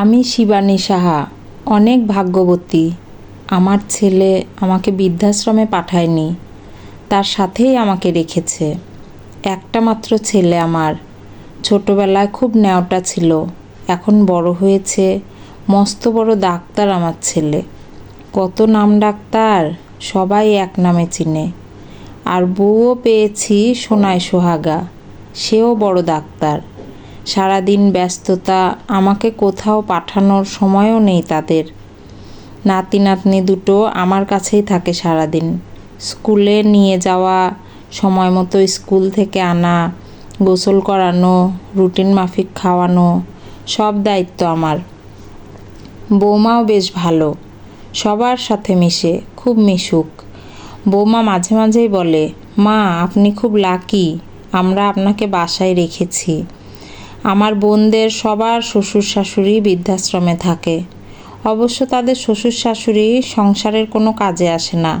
আমি শিবানী সাহা, অনেক ভাগ্যবতী। আমার ছেলে আমাকে বৃদ্ধাশ্রমে পাঠায়নি, তার সাথেই আমাকে রেখেছে। একটা মাত্র ছেলে আমার, ছোটবেলায় খুব ন্যাওটা ছিল, এখন বড় হয়েছে, মস্ত বড় ডাক্তার আমার ছেলে। কত নাম ডাক্তার? সবাই এক নামে চিনে। আর বউও পেয়েছি সোনায় সোহাগা, সেও বড় ডাক্তার। সারাদিন ব্যস্ততা, আমাকে কোথাও পাঠানোর সময়ও নেই তাদের। নাতি নাতনি দুটো আমার কাছেই থাকে সারাদিন। স্কুলে নিয়ে যাওয়া, সময় মতো স্কুল থেকে আনা, গোসল করানো, রুটিন মাফিক খাওয়ানো, সব দায়িত্ব আমার। বৌমাও বেশ ভালো, সবার সাথে মিশে, খুব মিশুক। বৌমা মাঝে মাঝেই বলে, মা, আপনি খুব লাকি, আমরা আপনাকে বাসায় রেখেছি। আমার বোনদের সবার শ্বশুর শাশুড়ি বৃদ্ধাশ্রমে থাকে। অবশ্য তাদের শ্বশুর শাশুড়ি সংসারের কোনো কাজে আসে না।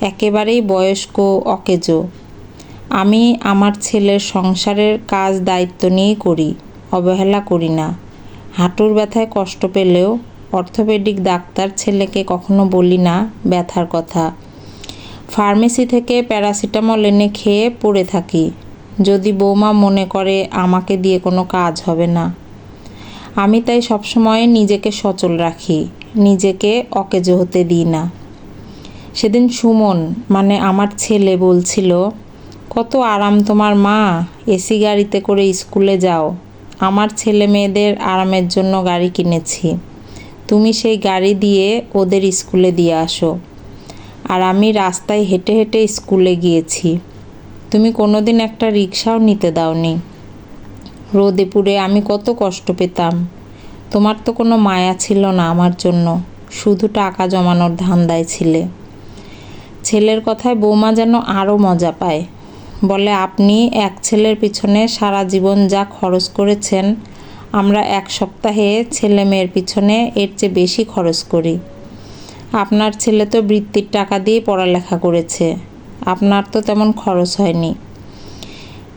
একেবারেই বয়স্ক, অকেজো। আমি আমার ছেলের সংসারের কাজ দায়িত্ব নিয়েই করি, অবহেলা করি না। হাঁটুর ব্যথায় কষ্ট পেলেও অর্থোপেডিক ডাক্তার ছেলেকে কখনো বলি না ব্যথার কথা। ফার্মেসি থেকে প্যারাসিটামল এনে খেয়ে পড়ে থাকি। যদি বৌমা মনে করে আমাকে দিয়ে কোনো কাজ হবে না। আমি তাই সবসময় নিজেকে সচল রাখি, নিজেকে অকেজো হতে দিই না। সেদিন সুমন মানে আমার ছেলে, বলছিল, কত আরাম তোমার মা, এসি গাড়িতে করে স্কুলে যাও। আমার ছেলে মেয়েদের আরামের জন্য গাড়ি কিনেছি। তুমি সেই গাড়ি দিয়ে ওদের স্কুলে দিয়ে আসো। আর আমি রাস্তায় হেঁটে হেঁটে স্কুলে গিয়েছি। তুমি কোনোদিন একটা রিক্সাও নিতে দাওনি। রোদে পুড়ে আমি কত কষ্ট পেতাম। তোমার তো কোনো মায়া ছিল না আমার জন্য, শুধু টাকা জমানোর ধান্দায় ছিলে। ছেলের কথায় বৌমা যেন আরও মজা পায়। বলে, আপনি এক ছেলের পিছনে সারা জীবন যা খরচ করেছেন, আমরা এক সপ্তাহে ছেলে মেয়ের পিছনে এর চেয়ে বেশি খরচ করি। আপনার ছেলে তো বৃত্তির টাকা দিয়ে পড়ালেখা করেছে। আপনার তো তেমন খরচ হয়নি।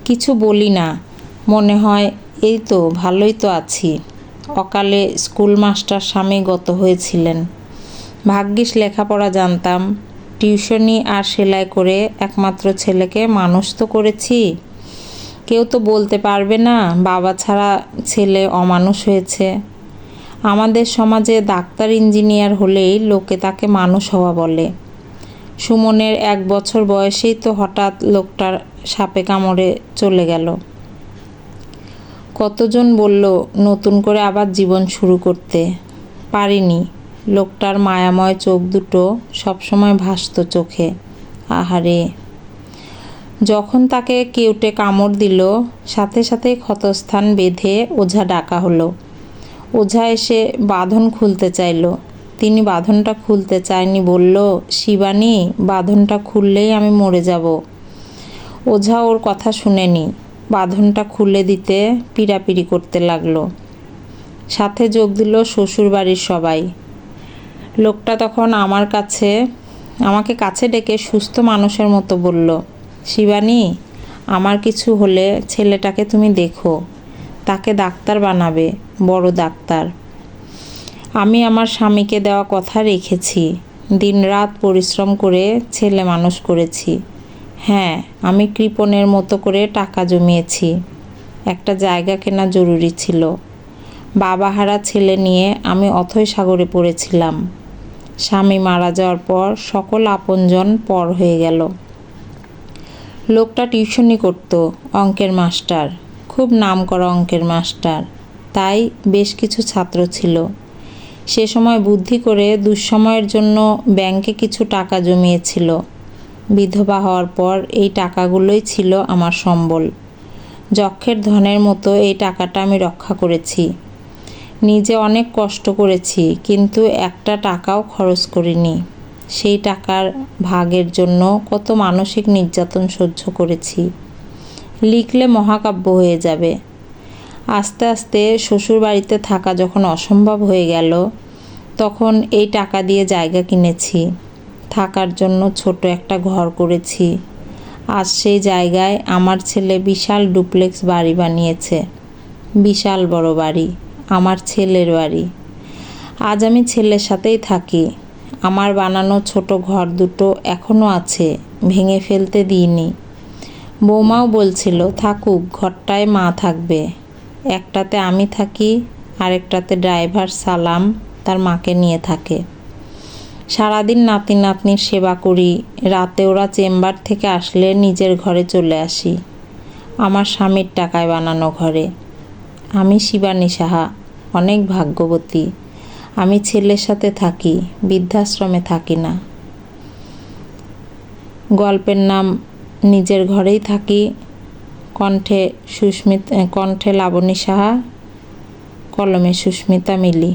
কিছু বলি না। মনে হয়, এই তো, ভালোই তো আছি। অকালে স্কুল মাস্টার স্বামী গত হয়েছিলেন। ভাগ্যিস লেখাপড়া জানতাম। টিউশনি আর সেলাই করে একমাত্র ছেলেকে মানুষ তো করেছি। কেউ তো বলতে পারবে না, বাবা ছাড়া ছেলে অমানুষ হয়েছে। আমাদের সমাজে ডাক্তার, ইঞ্জিনিয়ার হলেই লোকে তাকে মানুষ হওয়া বলে। সুমনের এক বছর বয়সেই তো হঠাৎ লোকটার সাপে কামড়ে চলে গেল। কতজন বলল, নতুন করে আবার জীবন শুরু করতে। পারিনি। লোকটার মায়াময় চোখ দুটো সবসময় ভাসত চোখে। আহারে! যখন তাকে কেউটে কামড় দিল, সাথে সাথে ক্ষতস্থান বেঁধে ওঝা ডাকা হলো। ওঝা এসে বাঁধন খুলতে চাইল। তিনি বাঁধনটা খুলতে চায়নি, বলল, শিবানী, বাঁধনটা খুললেই আমি মরে যাব। ওঝা ওর কথা শুনেনি। বাঁধনটা খুলে দিতে পিড়াপিড়ি করতে লাগল। সাথে যোগ দিল শ্বশুর বাড়ির সবাই। লোকটা তখন আমার কাছে, আমাকে কাছে ডেকে সুস্থ মানুষের মতো বলল, শিবানী, আমার কিছু হলে ছেলেটাকে তুমি দেখো। তাকে ডাক্তার বানাবে, বড় ডাক্তার। আমি আমার স্বামীকে দেওয়া কথা রেখেছি। দিনরাত পরিশ্রম করে ছেলে মানুষ করেছি। হ্যাঁ আমি কৃপণের মতো করে টাকা জমিয়েছি। একটা জায়গা কেনা জরুরি ছিল। বাবাহারা ছেলে নিয়ে আমি অথৈ সাগরে পড়েছিলাম। স্বামী মারা যাওয়ার পর সকল আপনজন পর হয়ে গেল। লোকটা টিউশনি করত, অঙ্কের মাস্টার। খুব নাম করা অঙ্কের মাস্টার। তাই বেশ কিছু ছাত্র ছিল। সে সময় বুদ্ধি করে দুঃসময়ের জন্য ব্যাংকে কিছু টাকা জমিয়েছিল। বিধবা হওয়ার পর এই টাকাগুলোই ছিল আমার সম্বল। যক্ষের ধনের মতো এই টাকাটা আমি রক্ষা করেছি। নিজে অনেক কষ্ট করেছি, কিন্তু একটা টাকাও খরচ করিনি। সেই টাকার ভাগের জন্য কত মানসিক নির্যাতন সহ্য করেছি। লিখলে মহাকাব্য হয়ে যাবে। আস্তে আস্তে শ্বশুর বাড়িতে থাকা যখন অসম্ভব হয়ে গেল, তখন এই টাকা দিয়ে জায়গা কিনেছি। থাকার জন্য ছোট একটা ঘর করেছি। আজ সেই জায়গায় আমার ছেলে বিশাল ডুপ্লেক্স বাড়ি বানিয়েছে। বিশাল বড় বাড়ি, আমার ছেলের বাড়ি। আজ আমি ছেলের সাথেই থাকি। আমার বানানো ছোট ঘর দুটো এখনও আছে, ভেঙে ফেলতে দিইনি। বৌমাও বলছিল, থাকুক, ঘরটায় মা থাকবে। একটাতে আমি থাকি, আরেকটাতে ড্রাইভার সালাম তার মাকে নিয়ে থাকে। সারাদিন নাতি নাতনির সেবা করি, রাতে ওরা চেম্বার থেকে আসলে নিজের ঘরে চলে আসি। আমার স্বামীর টাকায় বানানো ঘরে। আমি শিবানী সাহা, অনেক ভাগ্যবতী। আমি ছেলের সাথে থাকি, বৃদ্ধাশ্রমে থাকি না। গল্পের নাম, নিজের ঘরেই থাকি কণ্ঠে সুস্মিত কণ্ঠে লাবণী সাহা কলমে সুস্মিতা মিলি।